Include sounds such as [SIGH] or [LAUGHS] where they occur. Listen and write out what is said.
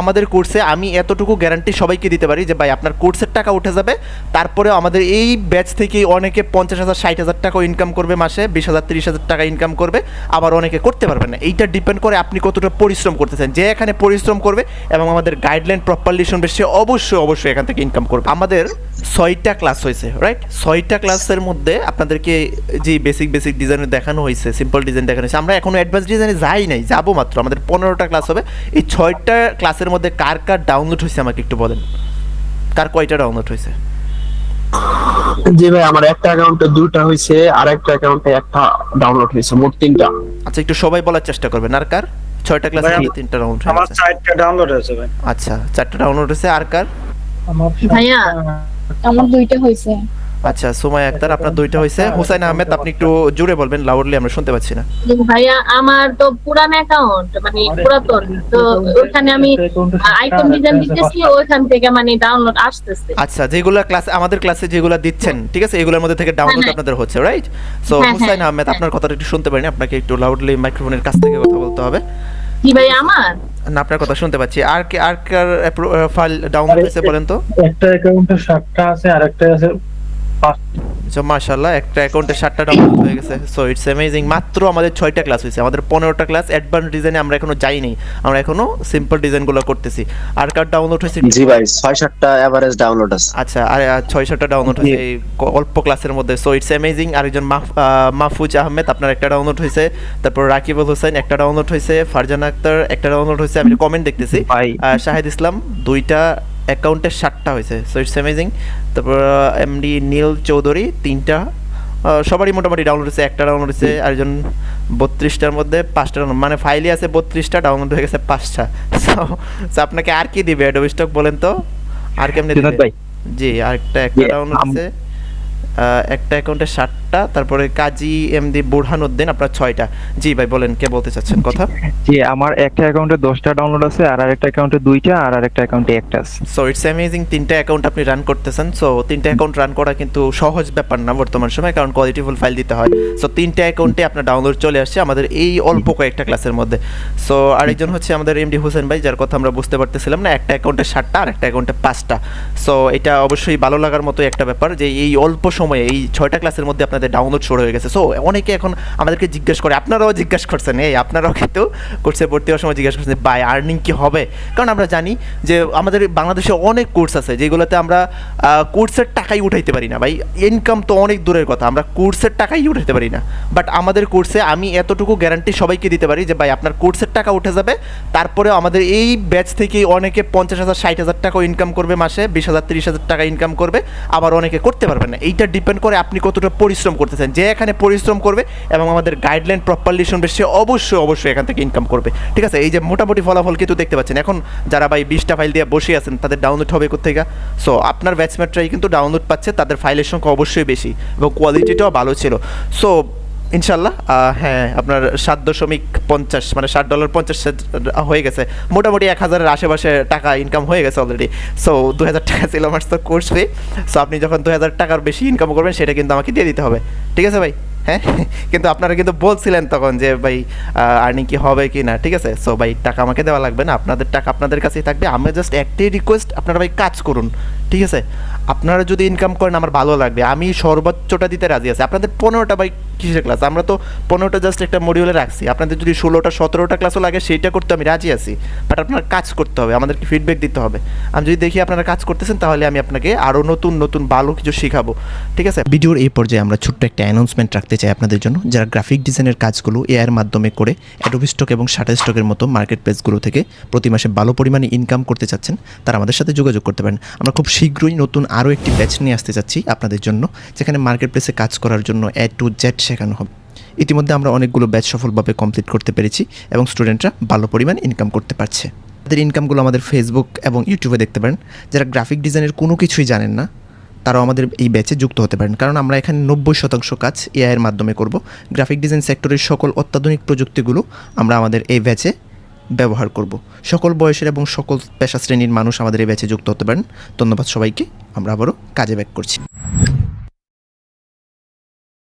আমাদের কোর্সে আমি এতটুকু গ্যারান্টি সবাইকে দিতে পারি যে, ভাই, আপনার কোর্সের টাকা উঠে যাবে। তারপরে আমাদের এই ব্যাচ থেকে অনেকে পঞ্চাশ হাজার, ষাট হাজার টাকা ইনকাম করবে মাসে, বিশ হাজার, তিরিশ হাজার টাকা ইনকাম করবে। আবার অনেকে করতে পারবে না। এইটা ডিপেন্ড করে আপনি কতটা পরিশ্রম করতেছেন। যে এখানে পরিশ্রম করবে এবং আমাদের গাইডলাইন প্রপারলি শুনবে সে অবশ্যই অবশ্যই এখান থেকে ইনকাম করবে। আমাদের ছয়টা ক্লাস হয়েছে রাইট ছয়টা ক্লাসের মধ্যে আপনাদেরকে যে বেসিক বেসিক ডিজাইন দেখানো হয়েছে সিম্পল ডিজাইন দেখানো হয়েছে, আমরা এখনও অ্যাডভান্স ডিজাইনে যাই নাই, যাব মাত্র। আমাদের পনেরোটা ক্লাস হবে। এই ছয়টা ক্লাসের মধ্যে কার কার ডাউনলোড হয়েছে আমাকে একটু বলেন? কার কয়টা ডাউনলোড হয়েছে? জি ভাই আমার একটা অ্যাকাউন্টে দুটা হয়েছে আর একটা অ্যাকাউন্টে একটা ডাউনলোড হয়েছে মোট তিনটা। আচ্ছা একটু সবাই বলার চেষ্টা করবেন। আর কার? ছয়টা ক্লাসে আমি- তিনটা ডাউনলোড আমার সাইটটা ডাউনলোড হয়েছে ভাই। আচ্ছা চারটা ডাউনলোড হয়েছে আর কার? ভাইয়া আমার দুইটা হয়েছে। আচ্ছা সুমাই আক্তার আপনার দুইটা হয়েছে হুসাইন আহমেদ আপনি একটু জোরে বলবেন লাউডলি আমরা শুনতে পাচ্ছি না। ভাইয়া আমার তো পুরান অ্যাকাউন্ট মানে পুরাতন। তো ওখানে আমি আইকন ডিজাইন দিতেছি ওইখান থেকে মানে ডাউনলোড আসতেছে। আচ্ছা যেগুলো ক্লাস আমাদের ক্লাসে যেগুলো দিচ্ছেন ঠিক আছে? এগুলোর মধ্যে থেকে ডাউনলোড হ্যাঁ। আপনাদের হচ্ছে রাইট সো হ্যাঁ, হুসাইন হ্যাঁ, আহমেদ হ্যাঁ। আপনার কথাটা একটু শুনতে পারিনি আপনাকে একটু লাউডলি মাইক্রোফোনের কাছ থেকে কথা বলতে হবে। কি ভাই আমার? না আপনার কথা শুনতে পাচ্ছি। আর কে আর কার ফাইল ডাউনলোড হয়েছে বলেন তো? একটা অ্যাকাউন্টে সাতটা আছে আর একটা আছে সো মাশাআল্লাহ একটা অ্যাকাউন্টে সাতটা ডাউনলোড [COUGHS] হয়ে গেছে। সো ইটস অ্যামেজিং মাত্র আমাদের ছয়টা ক্লাস হয়েছে। আমাদের পনেরোটা ক্লাস অ্যাডভান্স ডিজাইনে আমরা এখনও যাইনি। আমরা এখনও সিম্পল ডিজাইনগুলো করতেছি। আর কার ডাউনলোড হয়েছে জি ভাই ছয় সাতটা এভারেজ ডাউনলোড আছে। আচ্ছা আর ছয় সাতটা ডাউনলোড হয়েছে এই অল্প ক্লাসের মধ্যে। সো ইটস অ্যামেজিং আরেকজন মাহফুজ আহমেদ আপনার একটা ডাউনলোড হয়েছে। তারপর রাকিবুল হোসেন একটা ডাউনলোড হয়েছে। ফারজানা আক্তার একটা ডাউনলোড হয়েছে। আমি কমেন্ট দেখতেছি। শাহিদ ইসলাম দুইটা অ্যাকাউন্টে সাতটা হয়েছে সো ইটস অ্যামেজিং তারপর এমডি নীল চৌধুরী তিনটা। সবারই মোটামুটি ডাউনলোড হয়েছে একটা ডাউনলোড হয়েছে আরেকজন বত্রিশটার মধ্যে পাঁচটা ডাউনলোড মানে ফাইলই আছে বত্রিশটা ডাউনলোড হয়ে গেছে পাঁচটা। [LAUGHS] সো আপনাকে আর কি দিবে অ্যাডোবি স্টক বলেন তো? আর কেমনে জি আরেকটা একটা ডাউনলোড আহ, একটা অ্যাকাউন্টে ষাটটা তারপরে কাজী এমডি বুরহানুদ্দিন আপনার ছয়টা। জি ভাই বলেন কে বলতে চাচ্ছেন কথা? জি আমার একটা অ্যাকাউন্টে দশটা ডাউনলোড আছে আর আরেকটা অ্যাকাউন্টে দুইটা আর আরেকটা অ্যাকাউন্টে একটা আছে। সো ইটস অ্যামেজিং তিনটা অ্যাকাউন্ট আপনি রান করতেছেন। সো তিনটা অ্যাকাউন্ট রান করা কিন্তু সহজ ব্যাপার না বর্তমান সময় কারণ কোয়ালিটিফুল ফাইল দিতে হয়। সো তিনটা অ্যাকাউন্টে আপনার ডাউনলোড চলে আসছে আমাদের এই অল্প কয়েকটা ক্লাসের মধ্যে। সো আরেকজন হচ্ছে আমাদের এমডি হোসেন ভাই যার কথা আমরা বুঝতে পারতেছিলাম না একটা অ্যাকাউন্টে ষাটটা আর একটা অ্যাকাউন্টে পাঁচটা। সো এটা অবশ্যই ভালো লাগার মতো একটা ব্যাপার যে এই অল্প সময়ে এই ছয়টা ক্লাসের মধ্যে আপনাদের ডাউনলোড শুরু হয়ে গেছে। সো অনেকে এখন আমাদেরকে জিজ্ঞেস করে, আপনারাও জিজ্ঞাসা করছেন? এই আপনারাও কিন্তু কোর্সে ভর্তি হওয়ার সময় জিজ্ঞাসা করছেন বাই আর্নিং কি হবে? কারণ আমরা জানি যে, আমাদের বাংলাদেশে অনেক কোর্স আছে, যেগুলোতে আমরা কোর্সের টাকাই উঠাইতে পারি না। ভাই ইনকাম তো অনেক দূরের কথা, আমরা কোর্সের টাকাই উঠাইতে পারি না। বাট আমাদের কোর্সে আমি এতটুকু গ্যারান্টি সবাইকে দিতে পারি যে, ভাই, আপনার কোর্সের টাকা উঠে যাবে। তারপরে আমাদের এই ব্যাচ থেকে অনেকে পঞ্চাশ হাজার, ষাট হাজার টাকা ইনকাম করবে মাসে, বিশ হাজার, তিরিশ হাজার টাকা ইনকাম করবে। আবার অনেকে করতে পারবে না। এইটা ডিপেন্ড করে আপনি কতটা পরিশ্রম করতেছেন, যে এখানে পরিশ্রম করবে এবং আমাদের গাইডলাইন প্রপারলি শুনবে, সে অবশ্যই অবশ্যই এখান থেকে ইনকাম করবে। ঠিক আছে? এই যে মোটামুটি ফলাফল কিন্তু দেখতে পাচ্ছেন। এখন যারা ভাই বিশটা ফাইল দিয়ে বসে আছেন, তাদের ডাউনলোড হবে কোথেকে সো আপনার ব্যাচমেটরাই কিন্তু ডাউনলোড পাচ্ছে, তাদের ফাইলের সংখ্যা অবশ্যই বেশি এবং কোয়ালিটিটাও ভালো ছিল। সো ইনশাল্লাহ হ্যাঁ আপনার সাত দশমিক পঞ্চাশ মানে ষাট ডলার পঞ্চাশ হয়ে গেছে। মোটামুটি এক হাজারের আশেপাশে টাকা ইনকাম হয়ে গেছে অলরেডি সো দু হাজার টাকা ছিল আমার তো কোর্স ফি সো আপনি যখন দু হাজার টাকার বেশি ইনকাম করবেন, সেটা কিন্তু আমাকে দিয়ে দিতে হবে। ঠিক আছে ভাই? হ্যাঁ? [LAUGHS] কিন্তু আপনারা কিন্তু বলছিলেন তখন যে, ভাই আর্নিং কি হবে কি না? ঠিক আছে? সো ভাই, টাকা আমাকে দেওয়া লাগবে না। আপনাদের টাকা আপনাদের কাছেই থাকবে। আমি জাস্ট একটাই রিকোয়েস্ট আপনারা ভাই কাজ করুন। ঠিক আছে? আপনারা যদি ইনকাম করেন, আমার ভালো লাগবে। আমি সর্বোচ্চটা দিতে রাজি আছি। আপনাদের পনেরোটা বাই কিসের ক্লাস আমরা তো পনেরোটা জাস্ট একটা মডিউলে রাখছি। আপনাদের যদি ষোলোটা, সতেরোটা ক্লাসও লাগে, সেইটা করতে আমি রাজি আছি। বাট আপনার কাজ করতে হবে, আমাদেরকে ফিডব্যাক দিতে হবে। আমি যদি দেখি আপনারা কাজ করতেছেন, তাহলে আমি আপনাকে আরও নতুন নতুন, ভালো কিছু শেখাবো। ঠিক আছে? ভিডিওর এই পর্যায়ে আমরা ছোট্ট একটা অ্যানাউন্সমেন্ট রাখতে চাই আপনাদের জন্য। যারা গ্রাফিক ডিজাইনের কাজগুলো এআইয়ের মাধ্যমে করে অ্যাডোবি স্টক এবং শাটার স্টকের মতো মার্কেট প্লেসগুলো থেকে প্রতি মাসে ভালো পরিমাণে ইনকাম করতে চাচ্ছেন, তারা আমাদের সাথে যোগাযোগ করতে পারেন। আমরা খুব শীঘ্রই নতুন আরও একটি ব্যাচ নিয়ে আসতে চাচ্ছি আপনাদের জন্য, যেখানে মার্কেট প্লেসে কাজ করার জন্য এ টু জেড শেখানো হবে। ইতিমধ্যে আমরা অনেকগুলো ব্যাচ সফলভাবে কমপ্লিট করতে পেরেছি এবং স্টুডেন্টরা ভালো পরিমাণ ইনকাম করতে পারছে। তাদের ইনকামগুলো আমাদের ফেসবুক এবং ইউটিউবে দেখতে পারেন। যারা গ্রাফিক ডিজাইনের কোনো কিছুই জানেন না, তারাও আমাদের এই ব্যাচে যুক্ত হতে পারেন। কারণ আমরা এখানে নব্বই শতাংশ কাজ এআইয়ের মাধ্যমে করব। গ্রাফিক ডিজাইন সেক্টরের সকল অত্যাধুনিক প্রযুক্তিগুলো আমরা আমাদের এই ব্যাচে ব্যবহার করব। সকল বয়সের এবং সকল পেশা শ্রেণির মানুষ আমাদের এই ব্যাচে যুক্ত হতে পারেন। ধন্যবাদ সবাইকে। আমরা আবারও কাজে ব্যাক করছি।